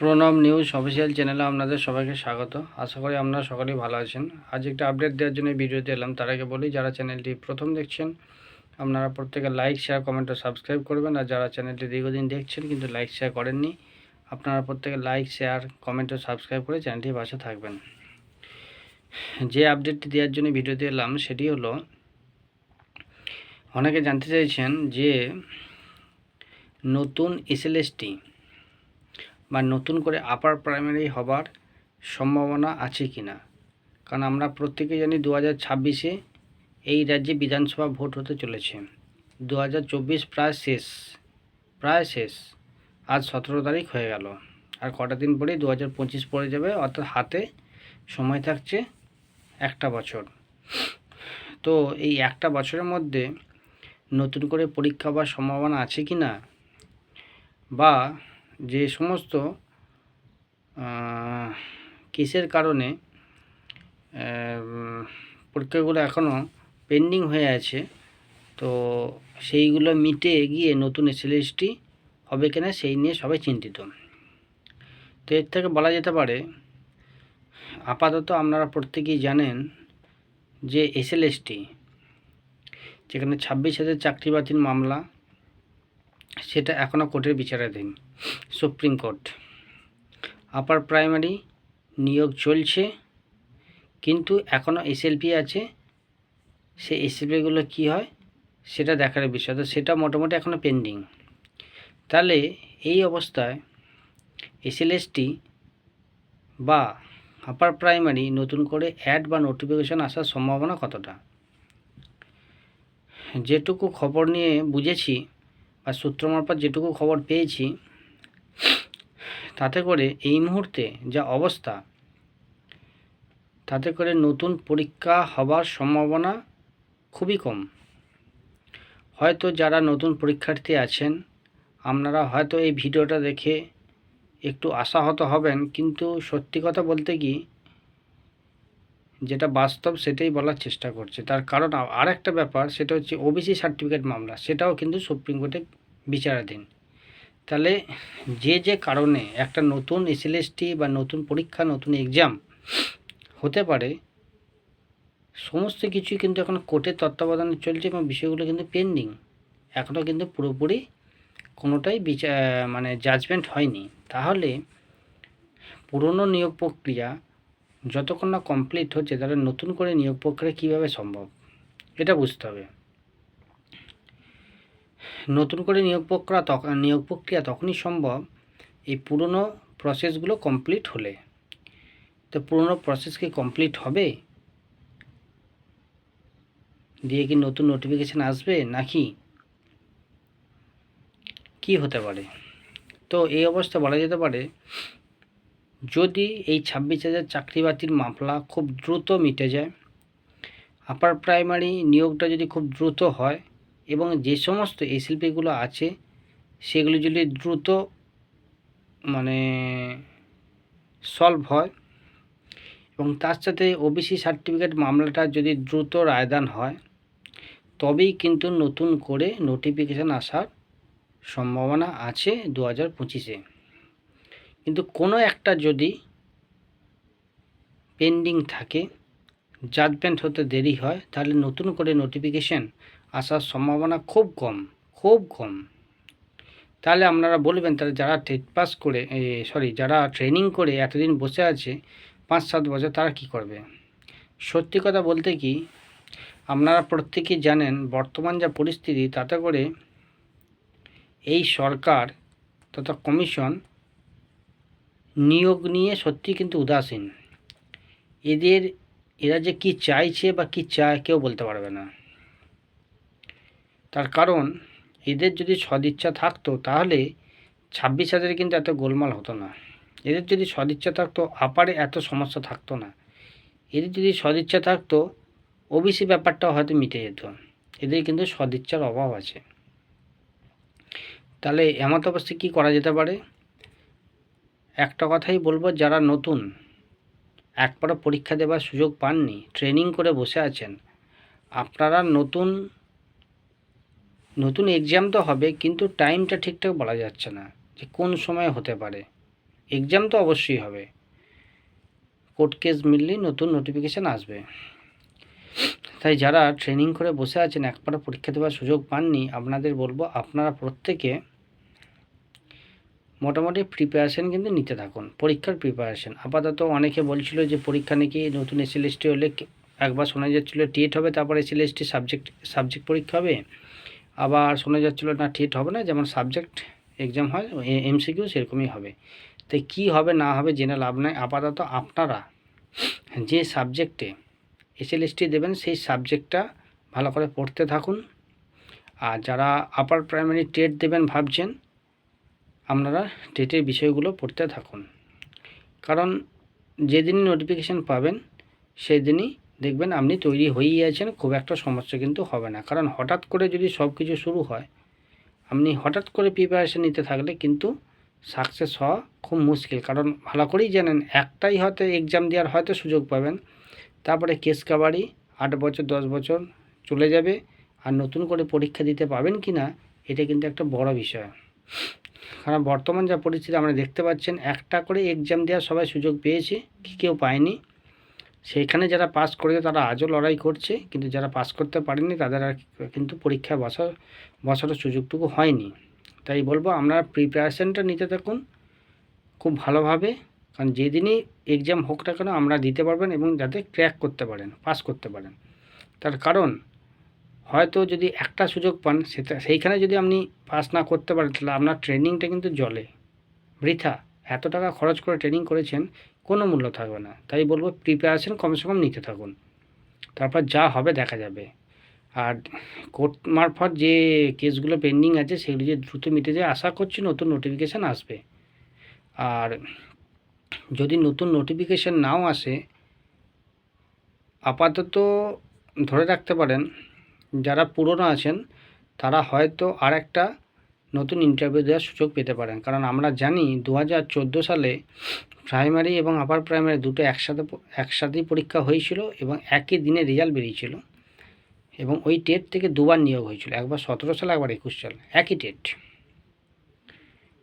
Pranab news official চ্যানেলে আপনাদের সবাইকে স্বাগত। আশা করি আপনারা সকলেই ভালো আছেন। আজ একটা আপডেট দেওয়ার জন্য ভিডিওতে এলাম। তার আগে বলি, যারা চ্যানেলটি প্রথম দেখছেন, আপনারা প্রত্যেকে লাইক, শেয়ার কমেন্ট ও সাবস্ক্রাইব করবেন। আর যারা চ্যানেলটি দীর্ঘদিন দেখছেন, কিন্তু লাইক, শেয়ার করেননি, আপনারা প্রত্যেকে লাইক, শেয়ার কমেন্ট ও সাবস্ক্রাইব করে চ্যানেলটির পাশে থাকবেন। যে আপডেটটি দেওয়ার জন্য ভিডিওতে এলাম, সেটি হলো, অনেকে জানতে চাইছেন যে, নতুন এসএলএসটি বা নতুন করে আপার প্রাইমারি হবার সম্ভাবনা আছে কি না কারণ আমরা প্রত্যেকে জানি দু হাজার ছাব্বিশে এই রাজ্যে বিধানসভা ভোট হতে চলেছে। দু হাজার চব্বিশ প্রায় শেষ প্রায় শেষ। আজ সতেরো তারিখ হয়ে গেল। আর কটা দিন পরেই দু হাজার পঁচিশ পড়ে যাবে, অর্থাৎ হাতে সময় থাকছে একটা বছর। তো এই একটা বছরের মধ্যে নতুন করে পরীক্ষা হওয়ার সম্ভাবনা আছে কি না বা যে সমস্ত কেসের কারণে পরীক্ষাগুলো এখনও পেন্ডিং হয়ে আছে, তো সেইগুলো মিটে গিয়ে নতুন এসএলএসটি হবে কিনা সেই নিয়ে সবাই চিন্তিত। তো এর থেকে বলা যেতে পারে, আপাতত আপনারা প্রত্যেকেই জানেন যে এসএলএসটি, যেখানে ছাব্বিশ হাজার চাকরি বাতিল মামলা সেটা এখনও কোর্টের বিচারাধীন, সুপ্রিম কোর্ট। আপার প্রাইমারি নিয়োগ চলছে, কিন্তু এখনও এসএলপি আছে। সে এসএলপিগুলো কী হয়, সেটা দেখার বিষয়। তো সেটা মোটামুটি এখনও পেন্ডিং। তাহলে এই অবস্থায় এসএলএসটি বা আপার প্রাইমারি নতুন করে অ্যাড বা নোটিফিকেশন আসার সম্ভাবনা কতটা? যেটুকু খবর নিয়ে বুঝেছি বা সূত্র মারফত যেটুকু খবর পেয়েছি, তাতে করে এই মুহূর্তে যা অবস্থা, তাতে করে নতুন পরীক্ষা হবার সম্ভাবনা খুবই কম। হয়তো যারা নতুন পরীক্ষার্থী আছেন, আপনারা হয়তো এই ভিডিওটা দেখে একটু আশাহত হবেন, কিন্তু সত্যি কথা বলতে কি যেটা বাস্তব সেটাই বলার চেষ্টা করছে। তার কারণ আর একটা ব্যাপার, সেটা হচ্ছে ওবিসি সার্টিফিকেট মামলা, সেটাও কিন্তু সুপ্রিম কোর্টে বিচারাধীন। তাহলে যে যে কারণে একটা নতুন এসএলএসটি বা নতুন পরীক্ষা, নতুন এক্সাম হতে পারে, সমস্ত কিছুই কিন্তু এখন কোর্টের তত্ত্বাবধানে চলছে এবং বিষয়গুলো কিন্তু পেন্ডিং এখনও কিন্তু পুরোপুরি কোনোটাই বিচার মানে জাজমেন্ট হয়নি। তাহলে পুরনো নিয়োগ প্রক্রিয়া যতক্ষণ না কমপ্লিট হচ্ছে, তাহলে নতুন করে নিয়োগ প্রক্রিয়া কীভাবে সম্ভব? এটা বুঝতে হবে। নতুন করে নিয়োগ প্রক্রিয়া তখন নিয়োগ প্রক্রিয়া তখনই সম্ভব এই পুরনো প্রসেসগুলো কমপ্লিট হলে। তো পুরনো প্রসেস কি কমপ্লিট হবে? দিয়ে কি নতুন নোটিফিকেশান আসবে নাকি? কি হতে পারে? তো এই অবস্থা বলা যেতে পারে যদি এই ছাব্বিশ হাজার চাকরি বাতিল মামলা খুব দ্রুত মিটে যায় আপার প্রাইমারি নিয়োগটা যদি খুব দ্রুত হয় এবং যে সমস্ত এসএলপিগুলো আছে, সেগুলি যদি দ্রুত মানে সলভ হয় এবং তার সাথে ওবিসি সার্টিফিকেট মামলাটা যদি দ্রুত রায়দান হয়, তবেই কিন্তু নতুন করে নোটিফিকেশান আসার সম্ভাবনা আছে দু হাজার পঁচিশে। কিন্তু কোনো একটা যদি পেন্ডিং থাকে জাজমেন্ট হতে দেরি হয়, তাহলে নতুন করে নোটিফিকেশান আসার সম্ভাবনা খুব কম খুব কম। তাহলে আপনারা বলবেন, তাহলে যারা টেট পাস করে সরি যারা ট্রেনিং করে এতদিন বসে আছে, পাঁচ সাত বছর, তারা কি করবে? সত্যি কথা বলতে কি, আপনারা প্রত্যেকেই জানেন, বর্তমান যা পরিস্থিতি, তাতে করে এই সরকার তথা কমিশন নিয়োগ নিয়ে সত্যি কিন্তু উদাসীন। এদের, এরা যে কি চাইছে বা কি চায় কেউ বলতে পারবে না। তার কারণ, এদের যদি সদিচ্ছা থাকতো তাহলে ছাব্বিশ হাজারে কিন্তু এত গোলমাল হতো না। এদের যদি সদিচ্ছা থাকতো, আপারে এত সমস্যা থাকতো না। এদের যদি সদিচ্ছা থাকতো ওবিসি ব্যাপারটাও হয়তো মিটে যেত। এদের কিন্তু সদিচ্ছার অভাব আছে। তাহলে এমত অবস্থায় কী করা যেতে পারে? একটা কথাই বলব, যারা নতুন, একবারও পরীক্ষা দেবার সুযোগ পাননি ট্রেনিং করে বসে আছেন, আপনারা নতুন নতুন এক্সাম তো হবে, কিন্তু টাইমটা ঠিকঠাক বলা যাচ্ছে না, যে কোন সময় হতে পারে। এক্সাম তো অবশ্যই হবে। কোর্ট কেস মিললেই নতুন নোটিফিকেশান আসবে। তাই যারা ট্রেনিং করে বসে আছেন একবার পরীক্ষা দেওয়ার সুযোগ পাননি, আপনাদের বলব, আপনারা প্রত্যেকে মোটামুটি প্রিপারেশন কিন্তু নিতে থাকুন, পরীক্ষার প্রিপারেশন আপাতত অনেকে বলছিল যে পরীক্ষা নাকি নতুন এসএলএসটি হলে একবার শোনা যাচ্ছিল টেট হবে, তারপর এসএলএসটি সাবজেক্ট সাবজেক্ট পরীক্ষা হবে। আবার শোনা যাচ্ছিল না টেট হবে না, যেমন সাবজেক্ট এক্সাম হয় এমসিকিউ সেরকমই হবে। তাই কী হবে, না হবে, জেনে লাভ নাই। আপাতত আপনারা যে সাবজেক্টে এসএলএসটি দেবেন, সেই সাবজেক্টটা ভালো করে পড়তে থাকুন। আর যারা আপার প্রাইমারি টেট দেবেন ভাবছেন আপনারা টেটের বিষয়গুলো পড়তে থাকুন। কারণ যেদিনই নোটিফিকেশান পাবেন, সেদিনই দেখবেন আপনি তৈরি হয়েই আছেন, খুব একটা সমস্যা কিন্তু হবে না। কারণ হঠাৎ করে যদি সব কিছু শুরু হয়, আপনি হঠাৎ করে প্রিপারেশন নিতে থাকলে কিন্তু সাকসেস হওয়া খুব মুশকিল। কারণ ভালো করেই জানেন, একটাই হয়তো এক্সাম দেওয়ার হয়তো সুযোগ পাবেন। তারপরে কেস কাবাডি আট বছর, দশ বছর চলে যাবে। আর নতুন করে পরীক্ষা দিতে পাবেন কি না এটা কিন্তু একটা বড় বিষয়। কারণ বর্তমান যা পরিস্থিতি আমরা দেখতে পাচ্ছেন, একটা করে এক্সাম দেওয়ার সবাই সুযোগ পেয়েছে, কি কেউ পায়নি। সেইখানে যারা পাস করেছে তারা আজও লড়াই করছে, কিন্তু যারা পাস করতে পারেনি তাদের আর কিন্তু পরীক্ষায় বসার বসার সুযোগটুকু হয়নি। তাই বলব, আমরা প্রিপারেশনটা নিতে থাকুন, খুব ভালোভাবে, কারণ যেদিনই এক্সাম হোক না কেন আমরা দিতে পারবেন এবং যাতে ক্র্যাক করতে পারেন পাস করতে পারেন। তার কারণ হয়তো যদি একটা সুযোগ পান, সেটা, সেইখানে যদি আপনি পাস না করতে পারেন, তাহলে আপনার ট্রেনিংটা কিন্তু জলে। বৃথা। এত টাকা খরচ করে ট্রেনিং করেছেন, কোনো মূল্য থাকবে না। তাই বলব প্রিপারেশন কমসে কম নিতে থাকুন। তারপর যা হবে দেখা যাবে। আর কোর্ট মারফত যে কেসগুলো পেন্ডিং আছে, সেগুলো যে দ্রুত মিটে যায়, আশা করছি নতুন নোটিফিকেশান আসবে। আর যদি নতুন নোটিফিকেশান নাও আসে, আপাতত ধরে রাখতে পারেন যারা পুরনো আছেন, তারা হয়তো আর একটা নতুন ইন্টারভিউ দেওয়ার সুযোগ পেতে পারেন। কারণ আমরা জানি দু হাজার চোদ্দ সালে প্রাইমারি এবং আপার প্রাইমারি দুটো একসাথে একসাথেই পরীক্ষা হয়েছিল এবং একই দিনে রেজাল্ট বেরিয়েছিল এবং ওই টেট থেকে দুবার নিয়োগ হয়েছিল। একবার সতেরো সালে, একবার একুশ সালে। একই টেট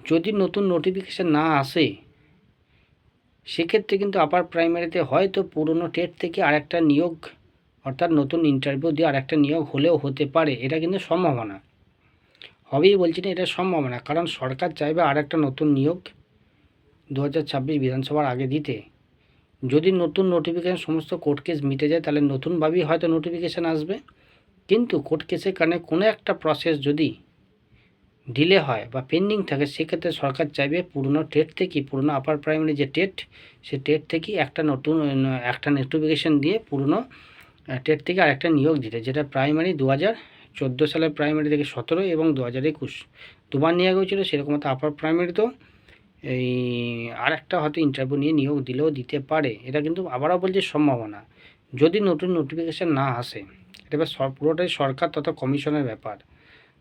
যদি নতুন নোটিফিকেশান না আসে, সেক্ষেত্রে কিন্তু আপার প্রাইমারিতে হয়তো পুরনো টেট থেকে আরেকটা নিয়োগ অর্থাৎ নতুন ইন্টারভিউ দিয়ে আরেকটা নিয়োগ হলেও হতে পারে, এটা কিন্তু সম্ভাবনা। হবেই বলছি না, এটা সম্ভাবনা, কারণ সরকার চাইবে আরেকটা নতুন নিয়োগ দু হাজার ছাব্বিশ বিধানসভার আগে দিতে। যদি নতুন নোটিফিকেশান সমস্ত কোর্ট কেস মিটে যায়, তাহলে নতুনভাবেই হয়তো নোটিফিকেশান আসবে। কিন্তু কোর্ট কেসের কারণে কোনো একটা প্রসেস যদি ডিলে হয় বা পেন্ডিং থাকে, সেক্ষেত্রে সরকার চাইবে পুরনো টেট থেকে, পুরনো আপার প্রাইমারি যে টেট সে টেট থেকে একটা নতুন, একটা নোটিফিকেশান দিয়ে পুরনো টেট থেকে আরেকটা নিয়োগ দিতে যেটা প্রাইমারি দু হাজার চোদ্দ সালের প্রাইমারি থেকে সতেরো এবং দু হাজার একুশ। দুবার নিয়োগ হয়েছিল, সেরকম তো আপার প্রাইমারিতেও এই আর একটা হয়তো ইন্টারভিউ নিয়ে নিয়োগ দিলেও দিতে পারে। এটা কিন্তু আবারও বলছে সম্ভাবনা। যদি নতুন নোটিফিকেশান না আসে, এটা এবার পুরোটাই সরকার তথা কমিশনের ব্যাপার।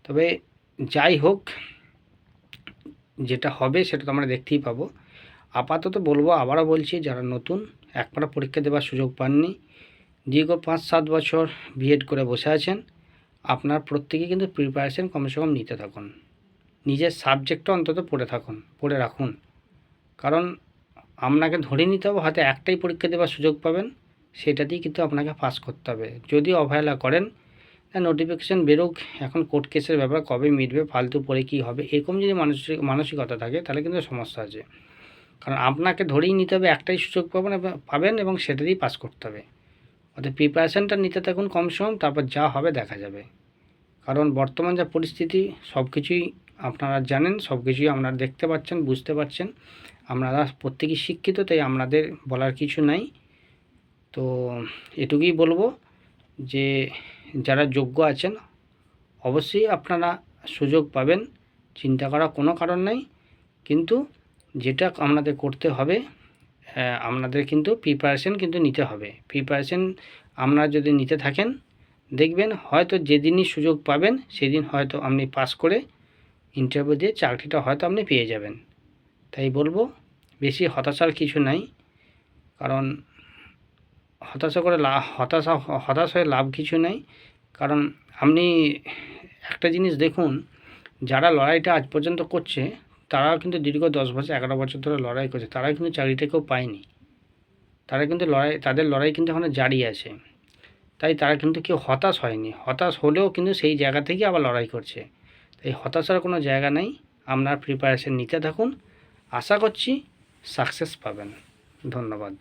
তবে যাই হোক, যেটা হবে সেটা তো আমরা দেখতেই পাবো। আপাতত বলব, আবারও বলছি, যারা নতুন, একবার পরীক্ষা দেওয়ার সুযোগ পাননি দীর্ঘ পাঁচ সাত বছর বিএড করে বসে আছেন। আপনার প্রত্যেকে কিন্তু প্রিপারেশন কমসে কম নিতে থাকুন। নিজের সাবজেক্টটা অন্তত পড়ে থাকুন, পড়ে রাখুন। কারণ আপনাকে ধরে নিতে হবে, হয়তো একটাই পরীক্ষা দেওয়ার সুযোগ পাবেন, সেটাতেই কিন্তু আপনাকে পাস করতে হবে। যদি অবহেলা করেন নোটিফিকেশান বেরোক, এখন কোর্ট কেসের ব্যাপার, কবে মিটবে, ফালতু পরে কী হবে, এরকম যদি মানসিক, মানসিকতা থাকে, তাহলে কিন্তু সমস্যা আছে। কারণ আপনাকে ধরেই নিতে হবে, একটাই সুযোগ পাবেন পাবেন এবং সেটাতেই পাস করতে হবে। অর্থাৎ প্রিপারেশানটা নিতে থাকুন কম সম তারপর যা হবে দেখা যাবে। কারণ বর্তমান যা পরিস্থিতি সব কিছুই আপনারা জানেন সব কিছুই আপনারা দেখতে পাচ্ছেন, বুঝতে পারছেন। আপনারা প্রত্যেকেই শিক্ষিত, তাই আপনাদের বলার কিছু নাই। তো এটুকুই বলব যে, যারা যোগ্য আছেন, অবশ্যই আপনারা সুযোগ পাবেন। চিন্তা করার কোনো কারণ নাই। কিন্তু যেটা আপনাদের করতে হবে আপনাদের কিন্তু প্রিপারেশন কিন্তু নিতে হবে। প্রিপারেশন আপনারা যদি নিতে থাকেন, দেখবেন হয়তো যেদিনই সুযোগ পাবেন, সেদিন হয়তো আপনি পাস করে ইন্টারভিউ দিয়ে চাকরিটা হয়তো আপনি পেয়ে যাবেন। তাই বলব, বেশি হতাশার কিছু নাই, কারণ হতাশা করে লা, হতাশা, হতাশ হয়ে লাভ কিছু নেই। কারণ আপনি একটা জিনিস দেখুন, যারা লড়াইটা আজ পর্যন্ত করছে তারাও কিন্তু দীর্ঘ দশ বছর, এগারো বছর ধরে লড়াই করছে। তারাও কিন্তু চাকরিটা কেউ পায়নি। তারা কিন্তু লড়াই, তাদের লড়াই কিন্তু এখনও জারি আছে। তাই তারা কিন্তু কেউ হতাশ হয়নি। হতাশ হলেও কিন্তু সেই জায়গা থেকে আবার লড়াই করছে। তাই হতাশার কোনো জায়গা নেই। আপনার প্রিপারেশন নিতে থাকুন। আশা করছি সাকসেস পাবেন। ধন্যবাদ।